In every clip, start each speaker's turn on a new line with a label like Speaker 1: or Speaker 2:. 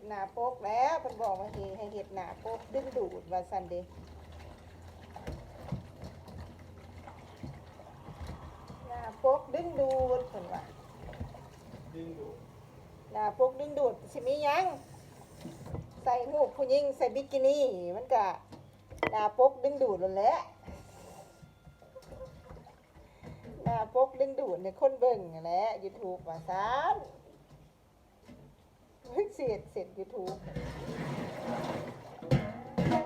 Speaker 1: ดหนาโป๊กแล้วเพิ่นบอกว่าสิให้เห็ดหนาโป๊กดึงดูดว่าซั่นเด้หนาโป๊กดึงดูดเพิ่นว่า
Speaker 2: ดึงดู
Speaker 1: หนาโป๊กดึงดูดสิมีหยังใส่หูปผู้หญิงใส่บิกินี่มันก็หนาโป๊กดึงดูดนั่นแหละหนาโป๊กดึงดูดเนี่ยคนเบิ่งนั่นแหละ YouTube ว่าซั่น เฮ้ยเสียดเสร็จยูทูบ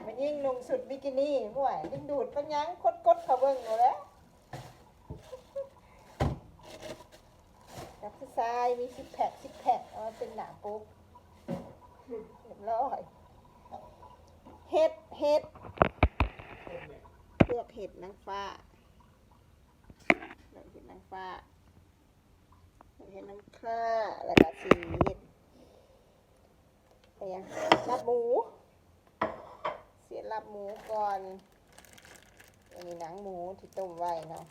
Speaker 1: มันยิ่งนุ่งสุดบิกินี่ห่วยดึงดูดปัญญังกดกดเขาเบิ่งเอาแล้วกับผู้ชายมีซิกแพคซิกแพคเอาเป็นหนาปุ๊บเรียบร้อยเห็ดเห็ดเลือกเห็ดนางฟ้าเลือกเห็ดนางฟ้าเห็ดนางฟ้าแล้วก็สีเห็ด ยังรับหมู เสียรับหมูก่อนอันนี้หนังหมูที่ต้มไว้เนาะ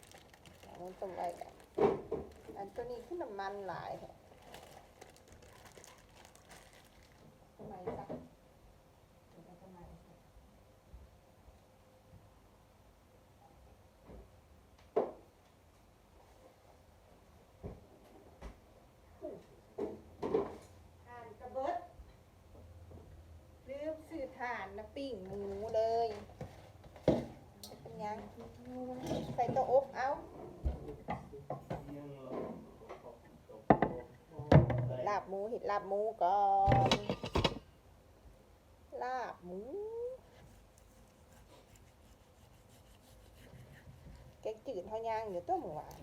Speaker 1: หนังหมูต้มไว้กันอันตัวนี้ขึ้นน้ำมันหลายค่ะทำไมสักเดี๋ยวเอาทำไมสักอ่านกระเบิด ลืมซื้อ ถ่านนะปิ้งหมูเลยเป็นยังใส่ตัวอบเอา
Speaker 2: เอียงลงตกตกตก
Speaker 1: ลาบหมูเห็ดลาบหมูก่อนลาบหมูแกงจืดเท่ายังเดี๋ยวต้มหวาน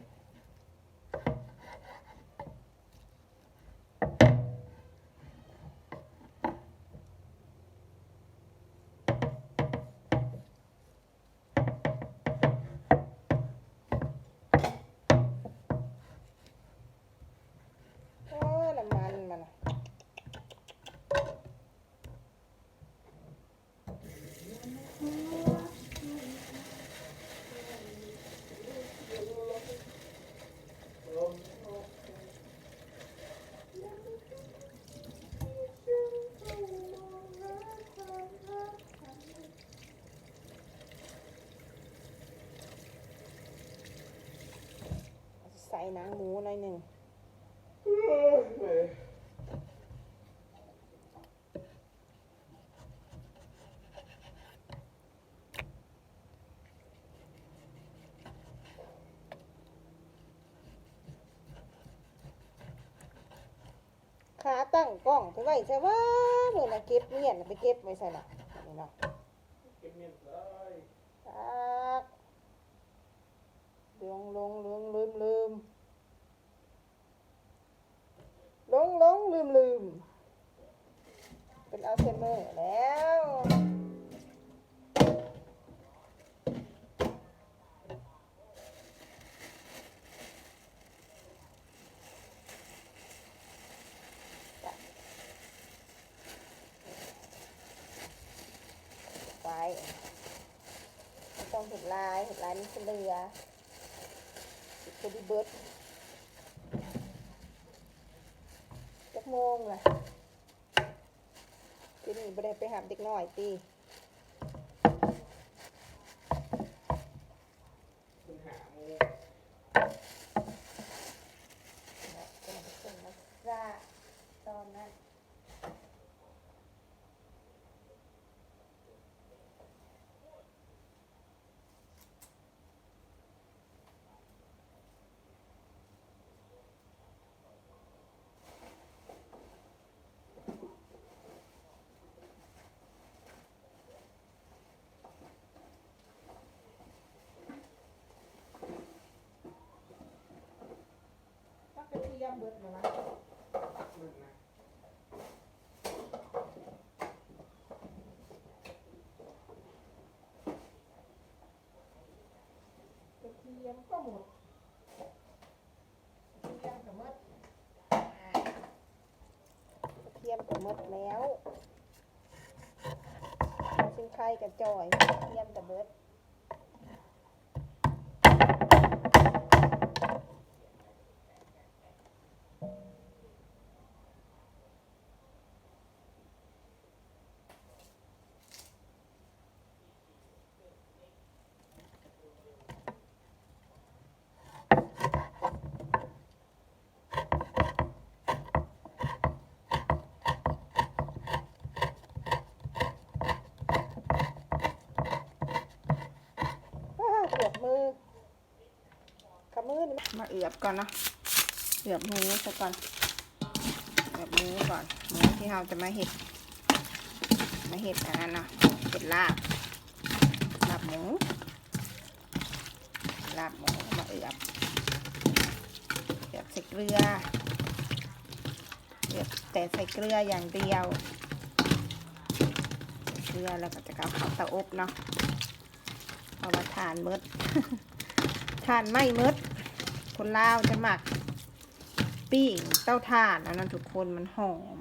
Speaker 1: ใส่หนังหมูหน่อยหนึ่งขาตั้งกล้องไปไว้ใช่ว่าเมื่อนะเก็บเมียนน่ะไปเก็บไว้ใส่น่ะนี่เนาะ
Speaker 2: เก็บเมียนเลย
Speaker 1: ตักลงลงลงลืมลืมลงลงลืมลืม เป็นอัลไซเมอร์แล้วไปไม่ต้องเห็ดลายเห็ดลายนี่เป็นเรือติดตัวดีเบิร์ดจักโมงล่ะ บ่ได้ไปหาเด็กน้อยตี
Speaker 2: คุณหาหมู
Speaker 1: นะเป็นอะไรเป็นนักซ่าตอนนั้น มเบิดเลยวะกระเทียมก็หมดกระเทียมก็หมดอ่ากระเทียมก็หมดแล้วเอาซึ่งไข่กับจอยกระเทียมกับเบิด มือมาเอือบก่อนเนาะเอือบมือซะก่อนเอือบมือก่อนมือที่เราจะมาเห็ดมาเห็ดอันนั้นเนาะเห็ดลาบลาบหมูลาบหมูมาเอือบเอือบใส่เกลือเอือบแต่ใส่เกลืออย่างเดียวเกลือแล้วก็จะเอาเข้าเตาอบเนาะเอามาทานเมดทานไม่เมด คนลาวจะหมักปิ้งเต้าถ่านอันนั้นทุกคนมันหอม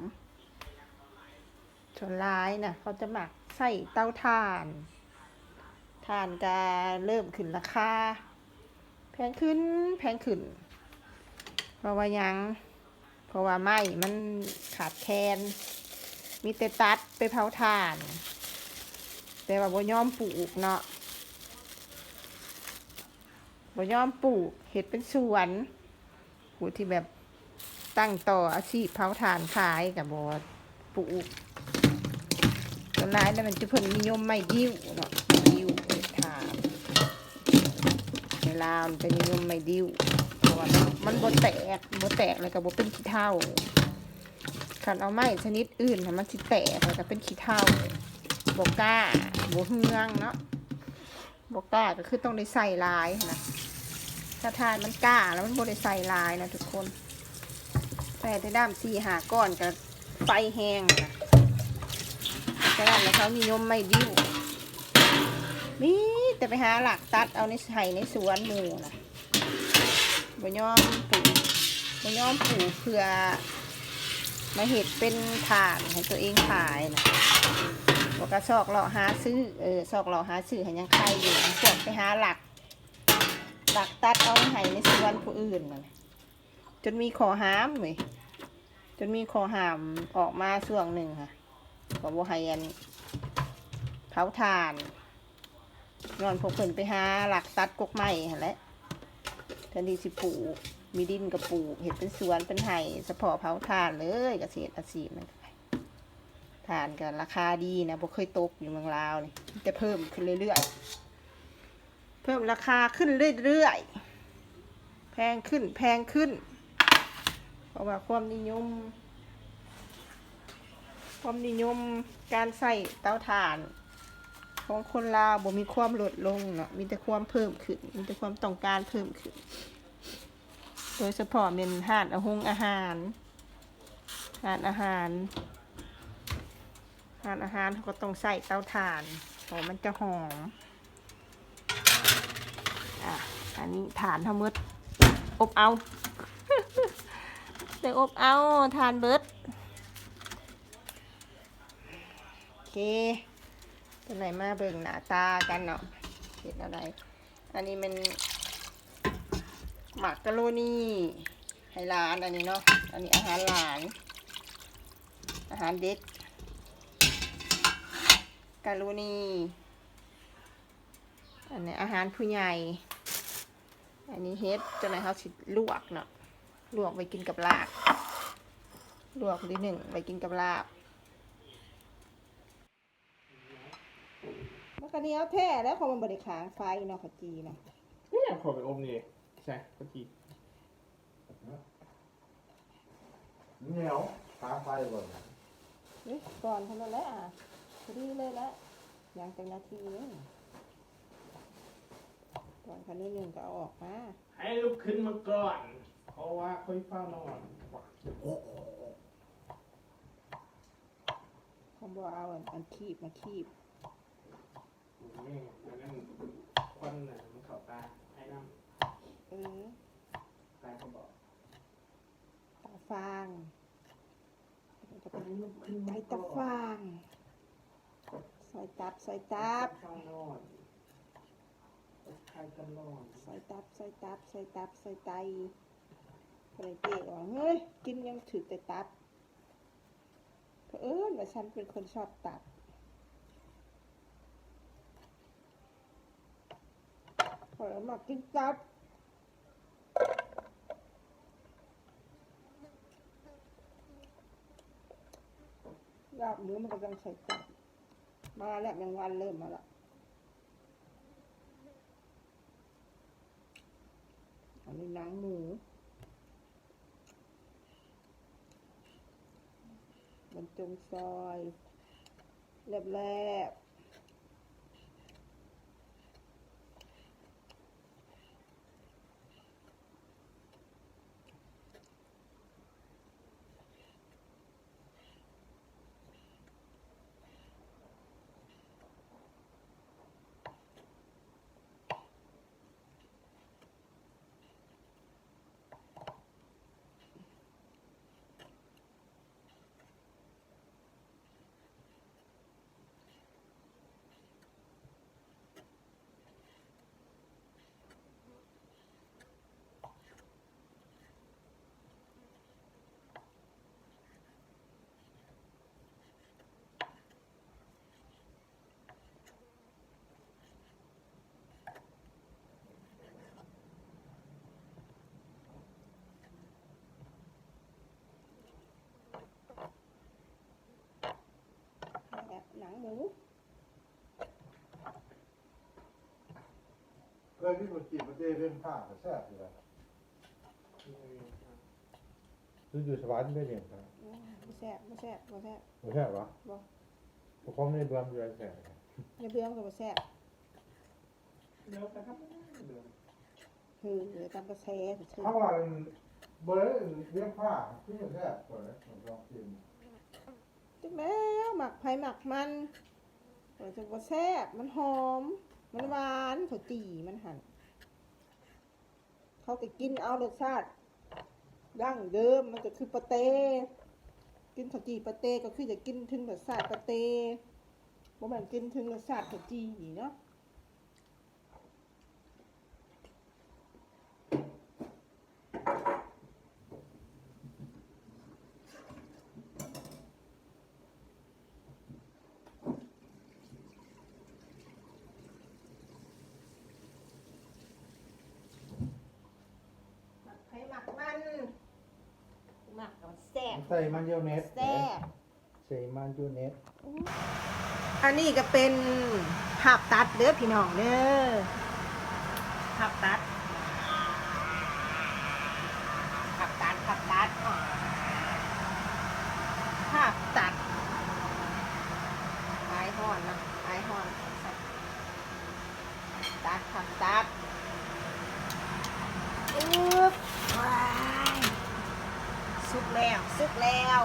Speaker 1: ส่วนร้ายนะเขาจะหมักใส่เต้าถ่านถ่านจะเริ่มขึ้นราคาแพงขึ้นแพงขึ้น เพราะว่ายัง เพราะว่าไม้มันขาดแคลนมีแต่ตัดไปเผาถ่าน แต่ว่าบ่ยอมปลูกเนาะ บ่ยอมปลูกเห็ดเป็นสวนผู้ที่แบบตั้งต่ออาชีพเผาถ่านขายกับบอปลูกต้นไม้นั่นมันจะเพิ่นนิยมไม่ดิ้วเนาะไม้ดิ้วเห็ดถ่านในลาวมันจะนิยมไม่ดิ้วเพราะว่ามันบ่แตกบ่แตกแล้วก็บ่เป็นขี้เถ้าคันเอาไม้ชนิดอื่นมันสิแตกแล้วก็เป็นขี้เถ้าบ่กล้าบ่เฮืองเนาะบกกล้าก็คือต้องได้ใส่ลายนะ ถ้าทานมันกล้าแล้วมันบได้ใส่ลายนะทุกคน ใส่ได้ด้ามสี่หาก้อนกับไฟแห้งนะฉะนั้นเขานิยมไม่ดิ้วมีแต่ไปหาหลักตัดเอาในไห่ในสวนหมูนะบ่ยอมปลูกบ่ยอมปลูกเพื่อมาเห็ดเป็นฐานให้ตัวเองขายนะบอกกระซอกเราะหาซื้อ เออซอกเราะหาซื้อให้ยังใครอยู่พวกไปหาหลัก ลักตัดเอาให้ในสวนผู้อื่นนั่นแหละจนมีขอหามเลยจนมีขอหามออกมาช่วงหนึ่งค่ะก็บ่ให้อันเผาถ่านนอนพกเพิ่นไปหาหลักตัดกกไม้หั่นแหละทันทีสิปลูกมีดินกับปลูกเห็ดเป็นสวนเป็นไห่สะพาะเผาถ่านเลยเกษตรอาชีพมันทานกันราคาดีนะบ่เคยตกอยู่เมืองลาวนี่จะเพิ่มขึ้นเรื่อยๆ พิ่มราคาขึ้นเรื่อยๆ แพงขึ้นแพงขึ้น เพราะว่าความนิยม ความนิยมการใส่เตาถ่าน ของคนลาวบ่มีความลดลงเนาะมีแต่ความเพิ่มขึ้น มีแต่ความต้องการเพิ่มขึ้น โดยเฉพาะเป็นห้านอาหงอาหารห้านอาหารทานอาหารเขาก็ต้องใส่เตาถ่านเพราะมันจะหอม อะ อันนี้ถ่านทั้งหมดอบเอาเดี๋ยวอบเอาทานเบิดโอเคตัวไหนมาเบิ่งหน้าตากันเนาะเห็นอะไร อันนี้มันหมักกะโรนี่ให้หลานอันนี้เนาะ อันนี้อาหารหลาน อาหารเด็กกาลูนีอันนี้อาหารผู้ใหญ่ อันนี้เฮ็ดจนไหนเขาสิลวกเนาะลวกไปกินกับลาบลวกนิดหนึ่งไปกินกับลาบมันก็เหนี้ยวแท้แล้วเขามันบริขางไฟเนาะขจีเนาะ
Speaker 2: เนี่ยขอไปอมนี่ใช่เมื่อกี้
Speaker 3: เหนียวตามไฟก่อนนะ
Speaker 1: เฮ้ยก่อนเท่านั้นแหละอะพอดีเลยละอย่างจังนาทีนึงก่อน คันนี้หนึ่งก็เอาออกมา
Speaker 2: ให้ลุกขึ้นมาก่อน
Speaker 3: ข
Speaker 2: เขาะว่าค่อยเฝ้านอน
Speaker 1: เขาบอกเอาอันอันคีบมาคีบ
Speaker 2: นี่อันนั้นควันน่ะมันเข้าตาให้น้
Speaker 1: เออำ
Speaker 2: ตาเขาบอก
Speaker 1: ตาฟางจะเป็นไตตาฟางซอยตับซอยตับ
Speaker 2: เฝ้านอน ใครกันนอน
Speaker 1: ซอยตับซอยตับซอยตับซอยไตก็เลยเจ๊ว่าเฮ้ยกินยังถือแต่ตับเพราะเอิญว่าฉันเป็นคนชอบตับพอแล้วมากินตับลาบหมูมันกำลังใส่ตับมาแล้วแมงวันเริ่มมาแล้ว นนี้หนังหมูบรรจงซอยแลบๆบบ หนังหมู
Speaker 3: เคยที่มันจีบมันเด้เรื่องผ้าแต่แซ่บอยู่แล้วคืออยู่สวรรค์ได้เนี่ยครับ
Speaker 1: อืมไม่แซ่บไม่แซ่บไม่แซ่บ
Speaker 3: ไม่ใช่หรอ
Speaker 1: บ่
Speaker 3: ปกครองในเดือนอยู่แซ่บ
Speaker 1: อย่าเบื่อกับไม่แซ่บ
Speaker 2: เดี๋ยวนะครับเดี๋ยว
Speaker 1: คือเหลือตามกระแสเฉย
Speaker 3: ถ้าว่าเบอร์เรื่องผ้าที่มันแซ่บกว่าเลยผมลองกิน
Speaker 1: จักแล้วหมักไผ่หมักมันมันจะว่าแซ่บมันหอม มันหวานถั่วตีมันหั่นเขาก็กินเอารสชาติดั้งเดิมมันก็คือปาเตกินถั่วจีปาเตก็คือจะกินถึงรสชาติปาเตบ่แม่นกินถึงรสชาติถั่วจีนี่เนาะ หมักไผ่หมักมันหมักกับแซ่บ
Speaker 3: ใส่มันเยลเนส
Speaker 1: แซ่บ
Speaker 3: ใส่มันยูเนส
Speaker 1: อันนี้ก็เป็นภาพตัดเด้อพี่น้องเด้อภาพตัดภาพตัดภาพตัดอะภาพตัดไอฮอนนะไอฮอนตัดภาพตัดอึ๊บว้ายสุกแล้วสุกแล้ว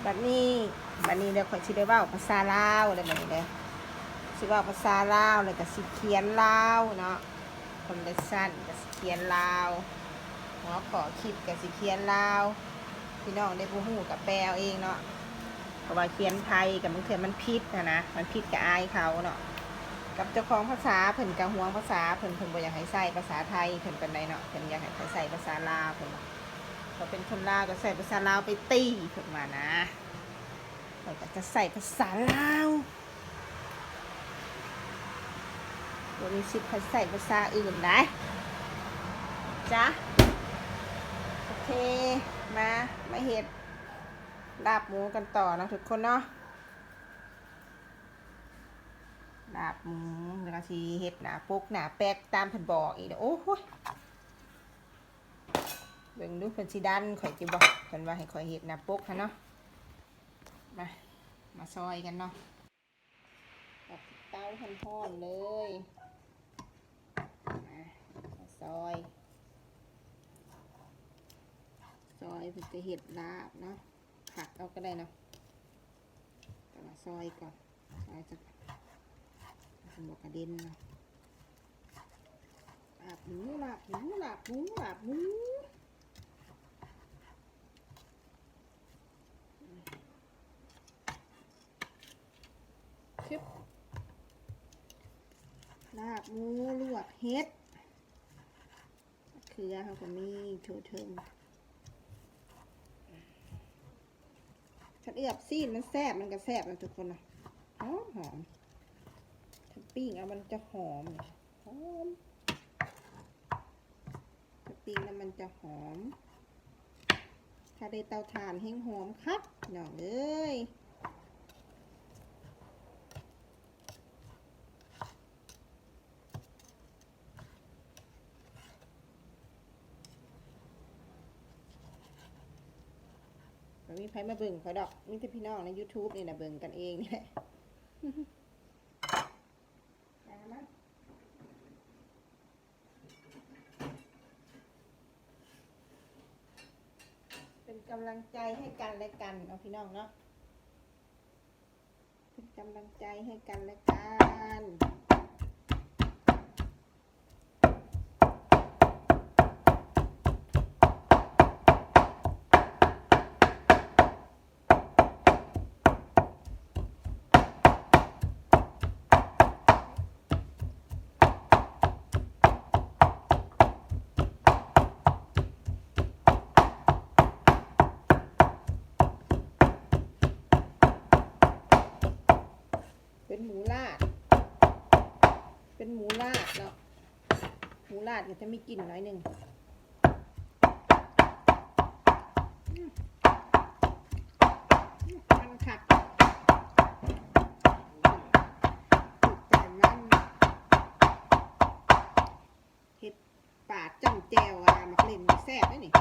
Speaker 1: แบบนี้บบนี้เดี๋ยวข่อยสิได้เว่าภาษาลาวอะไรแบบนี้เลยสิเว่าภาษาลาวแล้วก็สิเขียนลาวเนาะคอมเดชั่นก็สิเขียนลาวหัวขอคลิปก็สิเขียนลาวพี่น้องได้ผู้หูกับแปลเองเนาะเพราะว่าเขียนไทยกับมันเขียนมันพิษนะนะมันพิษกับอายเขาเนาะกับเจ้าของภาษาเพิ่นกับห่วงภาษาเพิ่นเพิ่นบ่อยากให้ใส่ภาษาไทยเพิ่นเป็นไรเนาะเพิ่นอยากให้ใส่ภาษาลาวเพิ่นว่าเป็นคนลาวก็ใส่ภาษาลาวไปตีขึ้นมานะ เราก็จะใส่ภาษาลาวบริสิทธิ์ใส่ภาษาอื่นนะจ้ะโอเคมามาเห็ดลาบหมูกันต่อเนาะทุกคนเนาะลาบหมูแล้วก็ทีเห็ดหนาปุกหนาแปลกตามเพิ่นบอกอีกเด้อโอ้โหยบิ่งดูเพิ่นสิดันข่อยสิบ่เพิ่นว่าให้ข่อยเฮ็ดหนาปุกหั่นเนาะ มา มาซอยกันเนาะกับเตาร้อนๆเลยมาซอย ซอยเพิ่นจะเฮ็ดลาบเนาะผักเอาก็ได้เนาะแต่มาซอยก่อน ซอยจะสมบกระเด็นเนาะลาบหมูลาบหมูลาบหมูลาบหมูชึบ ลาบหมูลวกเฮ็ดมะเขือเขาก็มีโชว์เทิงฉันเอือบซีนมันแซ่บมันก็แซ่บนะทุกคนนะหอมหอมถ้าปิ้งเอามันจะหอมหอมถ้าปิ้งแล้วมันจะหอมถ้าได้เตาถ่านแห้งหอมครับหน่องเอ้ย บ่มีใครมาเบิ่งเขาดอกมีแต่พี่น้องใน YouTube นี่นะเบิ่งกันเองนี่แหละเป็นกำลังใจให้กันและกันเอาพี่น้องเนาะเป็นกำลังใจให้กันและกันหมูลาด เป็นหมูลาดเนาะ หมูลาดก็จะมีกลิ่นน้อยหนึ่งมันขัดถูกใจมันเห็ดป่าดจ้ำแจวอะมักเล่นแซ่บไหมนี่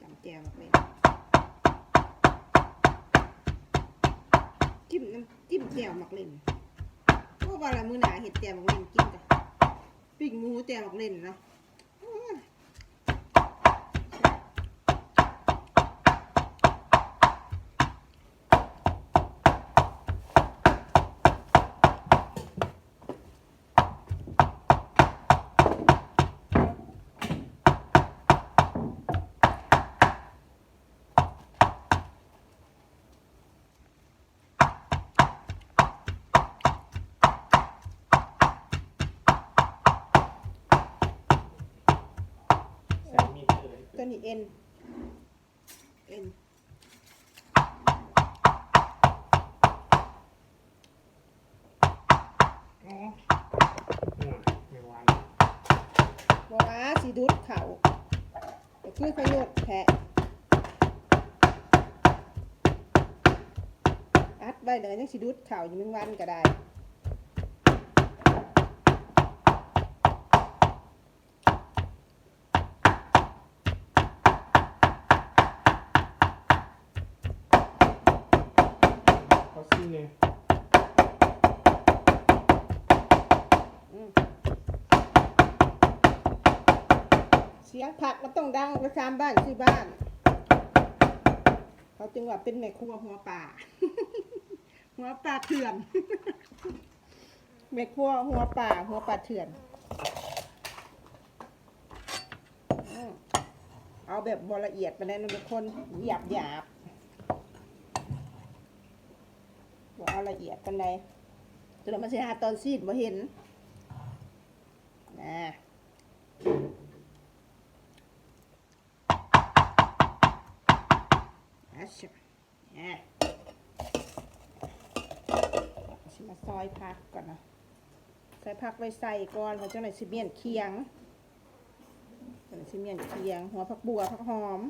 Speaker 1: จำแจวมักเล่นจิ้มน้ำจิ้มแจวมักเล่น พวกว่ละมือหนาเห็ดแจ่บักเล่นกินกันปิ้งหมูแจ่บักเล่นนะอื้อ
Speaker 2: ใส่มีดเลย
Speaker 1: ตัวนี้เอ็น เอ็น
Speaker 2: อ๋อหัวไม่หวาน
Speaker 1: บอกว่าสีดุดเขาก็คือขยดแผะอัดไว้เลยยังสีดุดเขาอยู่มึงวันก็ได้
Speaker 2: เขาซีเนี่ย
Speaker 1: อืมียงผักมันต้องดังประจำบ้านที่บ้าน เขาจึงว่าเป็นแม่ครัวหัวป่า หัวป่าเถื่อนแม่ครัวหัวป่าหัวป่าเถื่อนเอาแบบบละเอียดไปเลยนะทุกคนหยาบหยาบบอกเอาละเอียดกันเลยจนมันจะหาตอนซีดมาเห็นนะ อาชะอะชิมาซอยพักก่อนนะซอยพักไว้ใส่ก่อนเพราจ้าหน่อยสิเมียนเคียงเจ้าหน่อยสิเมียนเคียง หัวผักบัวผักหอม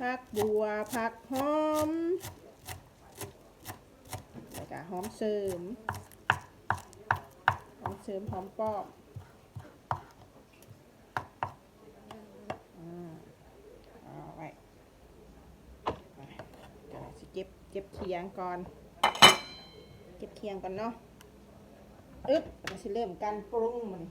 Speaker 1: ผักบัวผักหอมแล้วก็หอมเสริมหอมเสริมหอมปอก เก็บเคียงก่อน เก็บเคียงก่อนเนาะอึ๊บเราจะเริ่มการปรุงมัน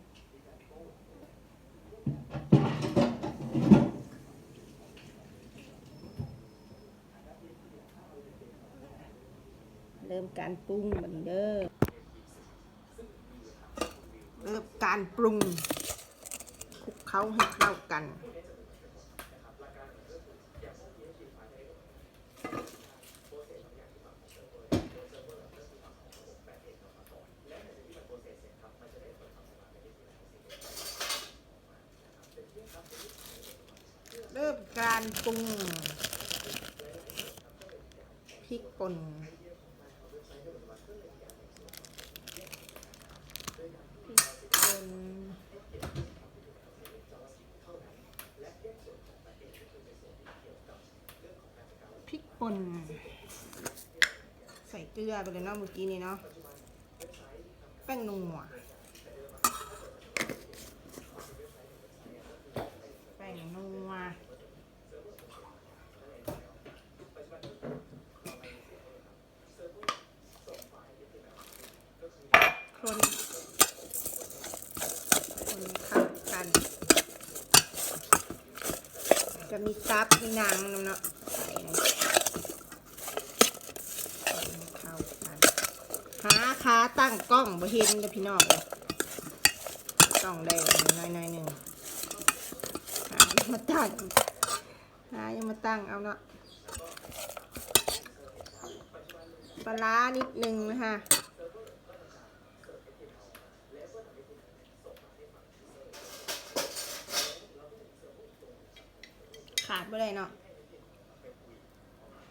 Speaker 1: เริ่มการปรุงมันเด้อเริ่มการปรุงคลุกเคล้าให้เข้ากัน ริ่มการปรุงพริกป่นพริกป่นพริกป่นใส่เกลือไปเลยเนาะเมื่อกี้นี้เนาะแป้งนัวแป้งนัว คนคนเข้ากัน จะมีซับมี นางนำเนาะใส่เข้ากันหาขาตั้งกล้องบ่เห็นเด้อพี่น้องเลยต้องได้น่อยน่อยหนึ่งหายังมาตั้งหายังมาตั้งเอาเนาะปลาร้านิดนึงนะคะ ขาดไม่ได้เนาะ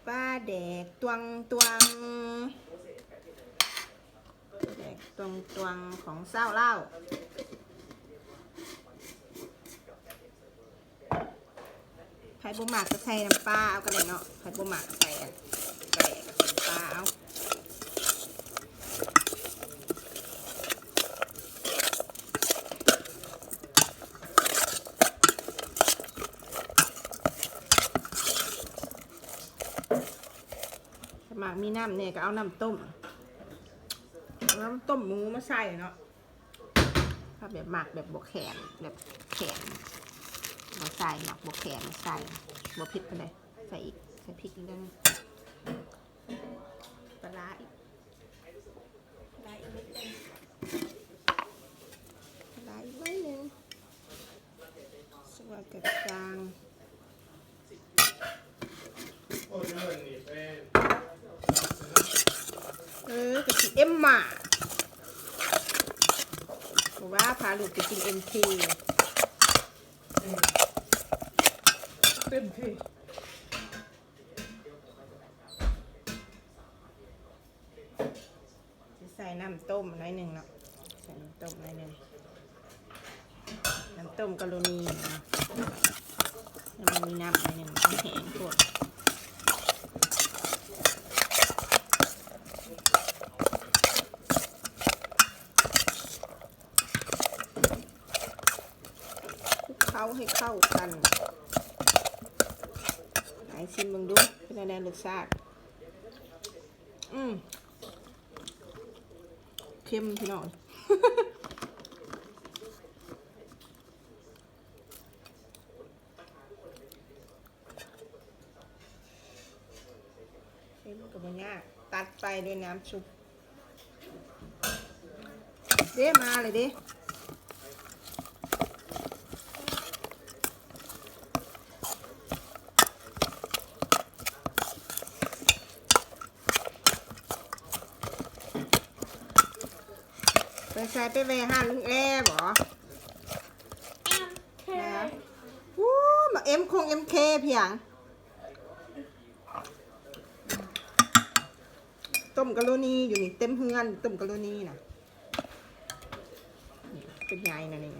Speaker 1: ป้าแดกตวงตวงแดกตวงตวงของเศร้าเล่าไผ่บุหมากก็ใส่น้ำปลาเอากันเลยเนาะไผ่บุหมากใส่ใส่น้ำปลาเอาส มีน้ำเนี่ยก็เอาน้ำต้มน้ำต้มหมูมาใส่เนาะถ้าแบบหมักแบบบวกแขนแบบแขนมาใส่หมักบวกแขนมาใส่บวกพริกไปเลยใส่อีกใส่พริกอีกนิดนึงปลาร้าอีกปลาร้าอีกนิดนึงปลาร้าอีกนิดนึงสวัสดีจาง
Speaker 2: โอ้ยเรื่องนี้เป็น
Speaker 1: เออกะทิเอ็มหมาบอกว่าพา ลูกไปกินเอ็มที
Speaker 2: เต็มที่
Speaker 1: จะใส่น้ำต้มหน่อยหนึ่งเนาะใส่น้ำต้มหน่อยหนึ่งน้ำต้มกะโรนีนะแล้วมันมีน้ำหน่อยหนึ่งมันแห้งปวดคลุกเคล้าให้เข้ากัน ไหนชิมมึงดู เป็นอะไรรสชาติอืมเค็มพี่น้องเค็มกับมันยากตัดไปด้วยน้ำซุปเด้มาเลยเด้ ไปใส่ไปแวห้านลุงแอ้บอนะวู้มาเอ็มคงเอ็มเคเพียง ต้มกะโรนีอยู่นี่เต็มเฮือนต้มกะโรนีนะนี่เป็นไงนะนี่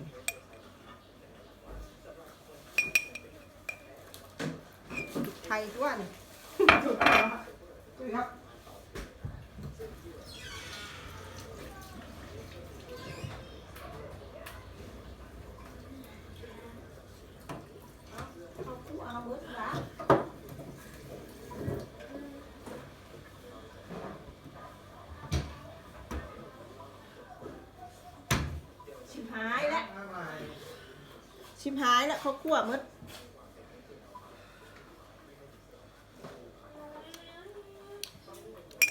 Speaker 1: ไทยด้วนถูกต้องครับ มหายแล้วเขาคั่วหมด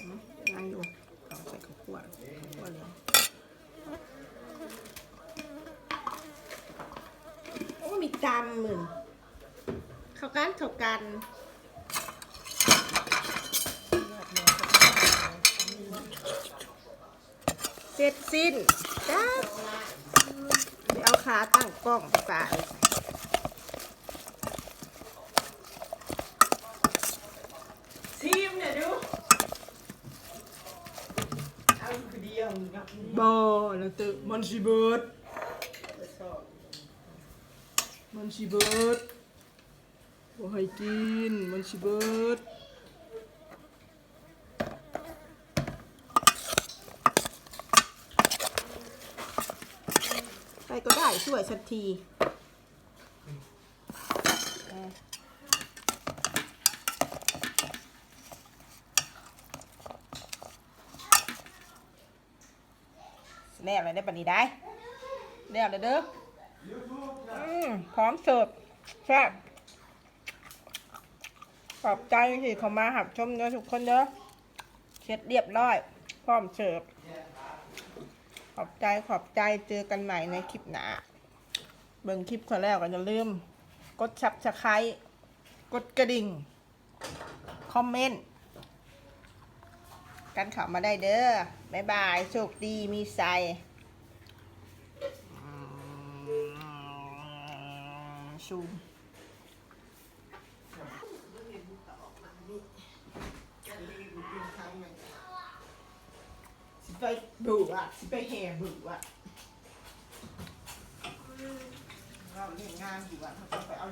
Speaker 1: อืมยังอยู่เอาใส่ข้าวคั่วข้าวคั่วเลยโอ้มีตำมึงเข้ากันเข้ากันเสร็จสิ้นจ้าเดี๋ยวเอาขาตั้งกล้องไปชิมเนี่ยดู
Speaker 2: เอาคือเดียวงับบ
Speaker 1: อแล้วตึมันชิเบิร์ดมันชิเบิร์ดบ่ให้กินมันชิเบิร์ดใครก็ได้ช่วยสักทีอะ แล้วเลยได้ปานนี้ได้แล้วเลยเด้ออืมพร้อมเสิร์ฟแซ่บขอบใจที่เขามาหับชมเด้อทุกคนเด้อเช็ดเรียบร้อย พร้อมเสิร์ฟขอบใจขอบใจเจอกันใหม่ในคลิปหน้าเบิ่งคลิปคนแล้วก็อย่าลืม กดชับสไครต์กดกระดิ่ง คอมเมนต์ กันเขามาได้เด้อบ๊ายบายโชคดีมีใสชูมไปบูอะไปแห่บูอะเราเล่นงานอยู่อะเขาจะไปเอา